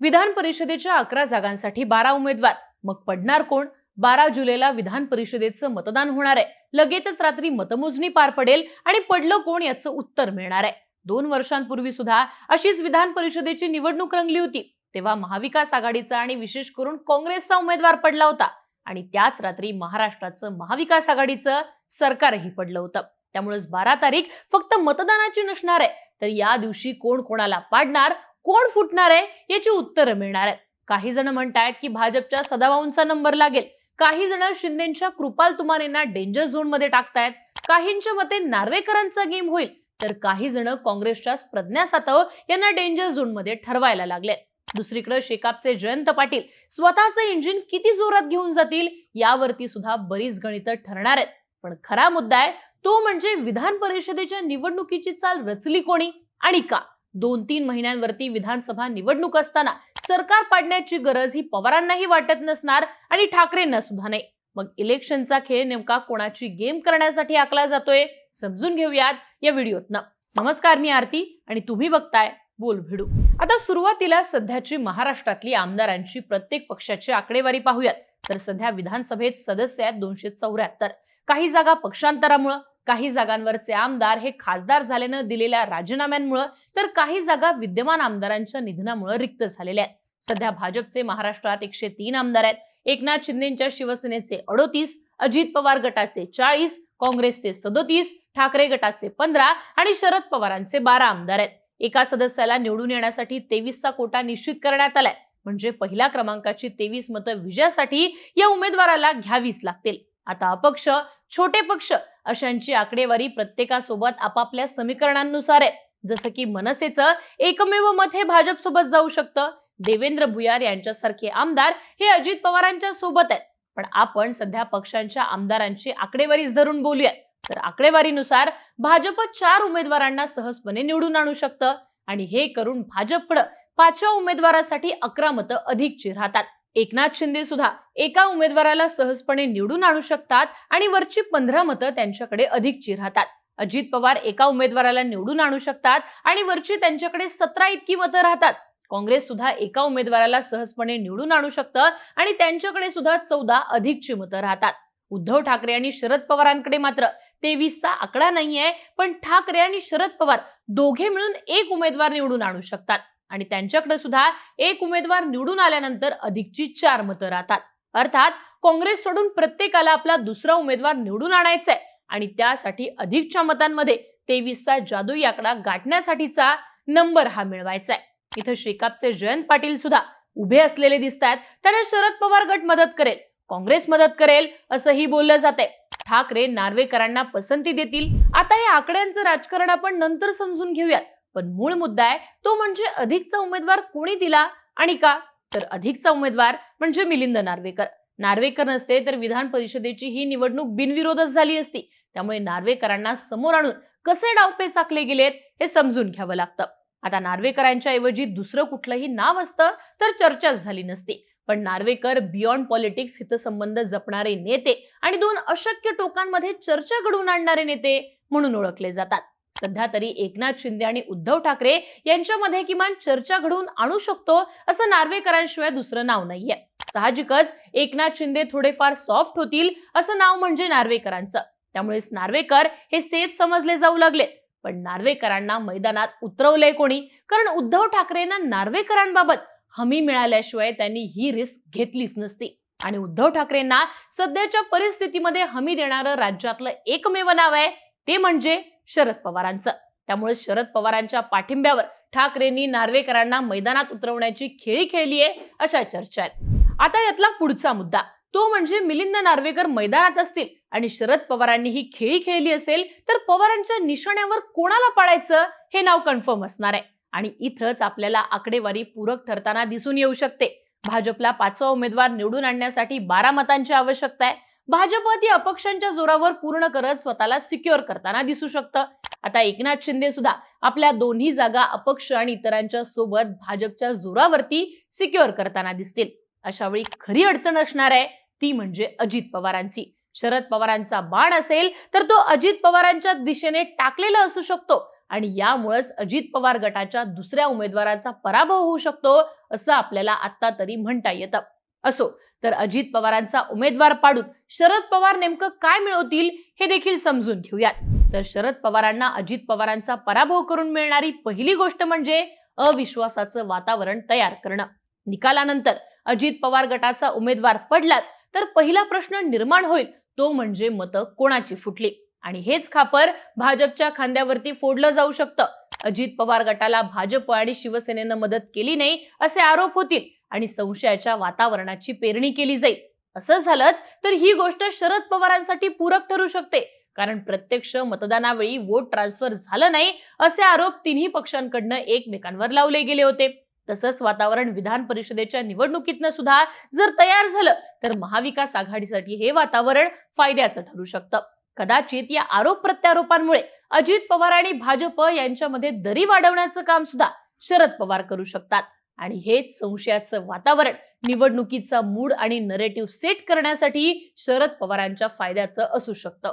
विधान परिषदेच्या अकरा जागांसाठी बारा उमेदवार. मग पडणार कोण? बारा जुलैला विधान परिषदेचं मतदान होणार आहे. लगेचच रात्री मतमोजणी पार पडेल आणि पडलं कोण याचं उत्तर मिळणार आहे. दोन वर्षांपूर्वी सुद्धा अशीच विधान परिषदेची निवडणूक रंगली होती. तेव्हा महाविकास आघाडीचा आणि विशेष करून काँग्रेसचा उमेदवार पडला होता. आणि त्याच रात्री महाराष्ट्राचं महाविकास आघाडीचं सरकारही पडलं होतं. त्यामुळेच बारा तारीख फक्त मतदानाची नसणार आहे. तर या दिवशी कोण कोणाला पाडणार? कोण फुटणार आहे याची उत्तरं मिळणार आहेत. काही जण म्हणतायत की भाजपच्या सदाभाऊंचा नंबर लागेल. काही जण शिंदेच्या कृपाल तुमारेंना डेंजर झोनमध्ये टाकतायत. काहींच्या मते नार्वेकरांचा गेम होईल. तर काही जण काँग्रेसच्या प्रज्ञा सातव यांना डेंजर झोनमध्ये ठरवायला लागले दुसरीकडे शेकापचे जयंत पाटील स्वतःचं इंजिन किती जोरात घेऊन जातील यावरती सुद्धा बरीच गणितं ठरणार आहेत. पण खरा मुद्दा आहे तो म्हणजे विधान परिषदेच्या निवडणुकीची चाल रचली कोणी आणि का? दोन तीन महिन्यांवरती विधानसभा निवडणूक असताना सरकार पाडण्याची गरज ही पवारांनाही वाटत नसणार आणि ठाकरेंना सुद्धा नाही. मग इलेक्शनचा खेळ नेमका कोणाची गेम करण्यासाठी आखला जातोय? समजून घेऊयात या व्हिडिओतनं. नमस्कार मी आरती आणि तुम्ही बघताय बोल भिडू. आता सुरुवातीला सध्याची महाराष्ट्रातली आमदारांची प्रत्येक पक्षाची आकडेवारी पाहूयात. तर सध्या विधानसभेत सदस्य आहेत दोनशे चौऱ्याहत्तर. काही जागा पक्षांतरामुळं काही जागांवरचे आमदार हे खासदार झाल्यानं दिलेल्या राजीनाम्यांमुळे तर काही जागा विद्यमान आमदारांच्या निधनामुळे रिक्त झालेल्या आहेत. सध्या भाजपचे महाराष्ट्रात एकशे तीन आमदार आहेत. एकनाथ शिंदेच्या शिवसेनेचे अडोतीस अजित पवार गटाचे चाळीस काँग्रेसचे सदोतीस ठाकरे गटाचे पंधरा आणि शरद पवारांचे बारा आमदार आहेत. एका सदस्याला निवडून येण्यासाठी तेवीसचा कोटा निश्चित करण्यात आलाय. म्हणजे पहिल्या क्रमांकाची तेवीस मतं विजयासाठी या उमेदवाराला घ्यावीच लागतील. आता अपक्ष छोटे पक्ष अशांची आकडेवारी प्रत्येकासोबत आपापल्या समीकरणांनुसार आहे. जसं की मनसेचं एकमेव मत हे भाजपसोबत जाऊ शकतं. देवेंद्र भुयार यांच्यासारखे आमदार हे अजित पवारांच्या सोबत आहेत. पण आपण सध्या पक्षांच्या आमदारांची आकडेवारीच धरून बोलूया. तर आकडेवारीनुसार भाजप चार उमेदवारांना सहजपणे निवडून आणू शकतं. आणि हे करून भाजपकडं पाचव्या उमेदवारासाठी अकरा मतं अधिकची राहतात. एकनाथ शिंदे सुद्धा एका उमेदवाराला सहजपणे निवडून आणू शकतात आणि वरची पंधरा मतं त्यांच्याकडे अधिकची राहतात अजित पवार एका उमेदवाराला निवडून आणू शकतात आणि वरची त्यांच्याकडे सतरा इतकी मतं राहतात. काँग्रेस सुद्धा एका उमेदवाराला सहजपणे निवडून आणू शकतं आणि त्यांच्याकडे सुद्धा चौदा अधिकची मतं राहतात. उद्धव ठाकरे आणि शरद पवारांकडे मात्र तेवीसचा आकडा नाहीये पण ठाकरे आणि शरद पवार दोघे मिळून एक उमेदवार निवडून आणू शकतात. आणि त्यांच्याकडे सुद्धा एक उमेदवार निवडून आल्यानंतर अधिकची चार मतं राहतात. अर्थात काँग्रेस सोडून प्रत्येकाला आपला दुसरा उमेदवार निवडून आणायचा आहे आणि त्यासाठी अधिकच्या मतांमध्ये तेवीसचा जादुई आकडा गाठण्यासाठीचा नंबर हा मिळवायचा आहे इथं शेकापचे जयंत पाटील सुद्धा उभे असलेले दिसतात त्यांना शरद पवार गट मदत करेल काँग्रेस मदत करेल असंही बोललं जाते ठाकरे नार्वेकरांना पसंती देतील. आता या आकड्यांचं राजकारण आपण नंतर समजून घेऊयात. पण मूळ मुद्दा आहे तो म्हणजे अधिकचा उमेदवार कोणी दिला आणि का? तर अधिकचा उमेदवार म्हणजे मिलिंद नार्वेकर. नार्वेकर नसते तर विधान परिषदेची ही निवडणूक बिनविरोधच झाली असती. त्यामुळे नार्वेकरांना समोर आणून कसे डावपे चाकले गेलेत हे समजून घ्यावं लागतं. आता नार्वेकरांच्या ऐवजी दुसरं कुठलंही नाव असतं तर चर्चाच झाली नसती. पण नार्वेकर बियॉन्ड पॉलिटिक्स हितसंबंध जपणारे नेते आणि दोन अशक्य टोकांमध्ये चर्चा घडवून आणणारे नेते म्हणून ओळखले जातात. सध्या तरी एकनाथ शिंदे आणि उद्धव ठाकरे यांच्यामध्ये किमान चर्चा घडवून आणू शकतो असं नार्वेकरांशिवाय दुसरं नाव नाहीये. साहजिकच एकनाथ शिंदे थोडेफार सॉफ्ट होतील असं नाव म्हणजे नार्वेकरांचं. त्यामुळेच नार्वेकर हे सेफ समजले जाऊ लागले. पण नार्वेकरांना मैदानात उतरवलंय कोणी? कारण उद्धव ठाकरेंना नार्वेकरांबाबत हमी मिळाल्याशिवाय त्यांनी ही रिस्क घेतलीच नसती. आणि उद्धव ठाकरेंना सध्याच्या परिस्थितीमध्ये हमी देणारं राज्यातलं एकमेव नाव आहे ते म्हणजे शरद पवारांचं. त्यामुळे शरद पवारांच्या पाठिंब्यावर ठाकरेंनी नार्वेकरांना मैदानात उतरवण्याची खेळी खेळली आहे अशा चर्चा आहेत. आता यातला पुढचा मुद्दा तो म्हणजे मिलिंद नार्वेकर मैदानात असतील आणि शरद पवारांनी ही खेळी खेळली असेल तर पवारांच्या निशाण्यावर कोणाला पाडायचं हे नाव कन्फर्म असणार आहे. आणि इथंच आपल्याला आकडेवारी पूरक ठरताना दिसून येऊ शकते. भाजपला पाचवा उमेदवार निवडून आणण्यासाठी बारा मतांची आवश्यकता आहे. भाजप ती अपक्षांच्या जोरावर पूर्ण करत स्वतःला सिक्युअर करताना दिसू शकतं. आता एकनाथ शिंदे सुद्धा आपल्या दोन्ही जागा अपक्ष आणि इतरांच्या सोबत भाजपच्या जोरावरती सिक्युअर करताना दिसतील. अशा वेळी खरी अडचण असणार आहे ती म्हणजे अजित पवारांची. शरद पवारांचा बाण असेल तर तो अजित पवारांच्या दिशेने टाकलेला असू शकतो आणि यामुळेच अजित पवार गटाच्या दुसऱ्या उमेदवाराचा पराभव होऊ शकतो असं आपल्याला आता तरी म्हणता येतं. असो. तर अजित पवारांचा उमेदवार पाडून शरद पवार नेमकं काय मिळवतील हे देखील समजून घेऊयात. तर शरद पवारांना अजित पवारांचा पराभव करून मिळणारी पहिली गोष्ट म्हणजे अविश्वासाचं वातावरण तयार करणं. निकालानंतर अजित पवार गटाचा उमेदवार पडलाच तर पहिला प्रश्न निर्माण होईल तो म्हणजे मतं कोणाची फुटली? आणि हेच खापर भाजपच्या खांद्यावरती फोडलं जाऊ शकतं. अजित पवार गटाला भाजप आणि शिवसेनेनं मदत केली नाही असे आरोप होतील. आणि संशयाच्या वातावरणाची पेरणी केली जाईल. असं झालंच तर ही गोष्ट शरद पवारांसाठी पूरक ठरू शकते. कारण प्रत्यक्ष मतदानावेळी वोट ट्रान्सफर झालं नाही असे आरोप तिन्ही पक्षांकडनं एकमेकांवर लावले गेले होते. तसंच वातावरण विधान परिषदेच्या निवडणुकीतनं सुद्धा जर तयार झालं तर महाविकास आघाडीसाठी हे वातावरण फायद्याचं ठरू शकतं. कदाचित या आरोप प्रत्यारोपांमुळे अजित पवार आणि भाजप यांच्यामध्ये दरी वाढवण्याचं काम सुद्धा शरद पवार करू शकतात. आणि हेच संशयाचं वातावरण. निवडणुकीचा मूड आणि नरेटिव्ह सेट करण्यासाठी शरद पवारांच्या फायद्याचं असू शकतं.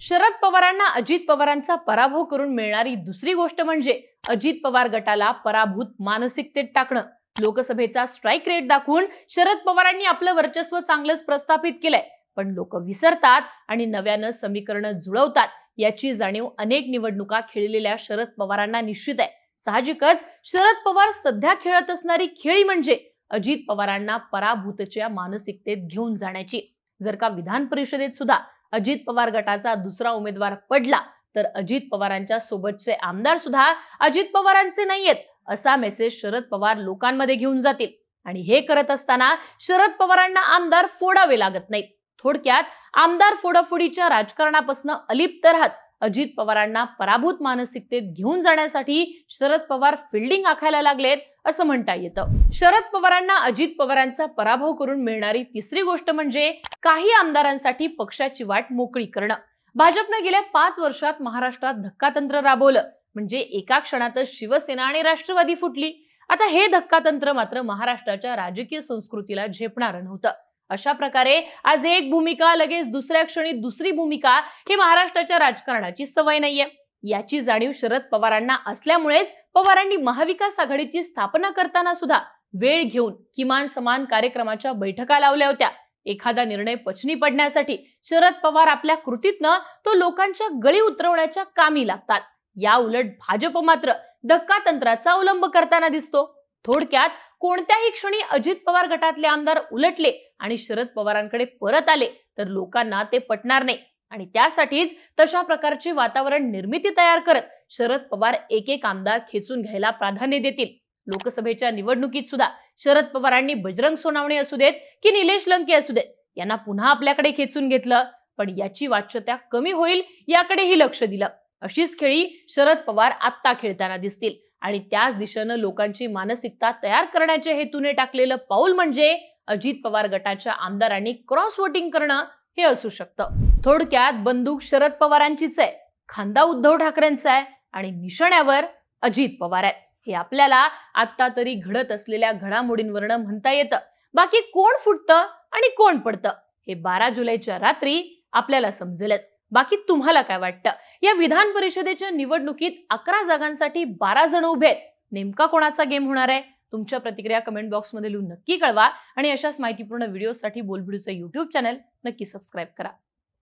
शरद पवारांना अजित पवारांचा पराभव करून मिळणारी दुसरी गोष्ट म्हणजे अजित पवार गटाला पराभूत मानसिकतेत टाकणं. लोकसभेचा स्ट्राईक रेट दाखवून शरद पवारांनी आपलं वर्चस्व चांगलंच प्रस्थापित केलंय. पण लोक विसरतात आणि नव्यानं समीकरणं जुळवतात. याची जाणीव अनेक निवडणुका खेळलेल्या शरद पवारांना निश्चित आहे. साहजिकच शरद पवार सध्या खेळत असणारी खेळी म्हणजे अजित पवारांना पराभूतच्या मानसिकतेत घेऊन जाण्याची. जर का विधान परिषदेत सुद्धा अजित पवार गटाचा दुसरा उमेदवार पडला तर अजित पवारांच्या सोबतचे आमदार सुद्धा अजित पवारांचे नाहीयेत असा मेसेज शरद पवार लोकांमध्ये घेऊन जातील. आणि हे करत असताना शरद पवारांना आमदार फोडावे लागत नाहीत. थोडक्यात आमदार फोडाफोडीच्या राजकारणापासून अलिप्त राहत अजित पवारांना पराभूत मानसिकतेत घेऊन जाण्यासाठी शरद पवार फिल्डिंग आखायला लागलेत असं म्हणता येतं. शरद पवारांना अजित पवारांचा पराभव करून मिळणारी तिसरी गोष्ट म्हणजे काही आमदारांसाठी पक्षाची वाट मोकळी करणं. भाजपनं गेल्या पाच वर्षात महाराष्ट्रात धक्कातंत्र राबवलं. म्हणजे एका क्षणातच शिवसेना आणि राष्ट्रवादी फुटली. आता हे धक्कातंत्र मात्र महाराष्ट्राच्या राजकीय संस्कृतीला झेपणारं नव्हतं. अशा प्रकारे आज एक भूमिका लगेच दुसऱ्या क्षणी दुसरी भूमिका ही महाराष्ट्राच्या राजकारणाची सवय नाहीये. याची जाणीव शरद पवारांना असल्यामुळेच पवारांनी महाविकास आघाडीची स्थापना करताना सुद्धा वेळ घेऊन किमान समान कार्यक्रमाच्या बैठका लावल्या होत्या. एखादा निर्णय पचनी पडण्यासाठी शरद पवार आपल्या कृतीतनं तो लोकांच्या गळी उतरवण्याच्या कामी लागतात. या उलट भाजप मात्र धक्का तंत्राचा अवलंब करताना दिसतो. थोडक्यात कोणत्याही क्षणी अजित पवार गटातले आमदार उलटले आणि शरद पवारांकडे परत आले तर लोकांना ते पटणार नाही. आणि त्यासाठीच तशा प्रकारची वातावरण निर्मिती तयार करत शरद पवार एक एक आमदार खेचून घ्यायला प्राधान्य देतील. लोकसभेच्या निवडणुकीत सुद्धा शरद पवारांनी बजरंग सोनावणे असू देत की निलेश लंके असू देत यांना पुन्हा आपल्याकडे खेचून घेतलं. पण याची वाच्यता कमी होईल याकडेही लक्ष दिलं. अशीच खेळी शरद पवार आत्ता खेळताना दिसतील. आणि त्याच दिशेनं लोकांची मानसिकता तयार करण्याच्या हेतूने टाकलेलं पाऊल म्हणजे अजित पवार गटाच्या आमदारांनी क्रॉस वोटिंग करणं हे असू शकतं. थोडक्यात बंदूक शरद पवारांचीच आहे खांदा उद्धव ठाकरेंचा आहे आणि निशाण्यावर अजित पवार आहेत. हे आपल्याला आता तरी घडत असलेल्या घडामोडींवरनं म्हणता येतं. बाकी कोण फुटतं आणि कोण पडतं हे बारा जुलैच्या रात्री आपल्याला समजेलच. बाकी तुम्हाला काय वाटतं? या विधान परिषदेच्या निवडणुकीत अकरा जागांसाठी बारा जण उभे आहेत. नेमका कोणाचा गेम होणार आहे? तुमच्या प्रतिक्रिया कमेंट बॉक्समध्ये लिहून नक्की कळवा. आणि अशाच माहितीपूर्ण व्हिडिओसाठी बोलबिडूचं युट्यूब चॅनल नक्की सबस्क्राईब करा.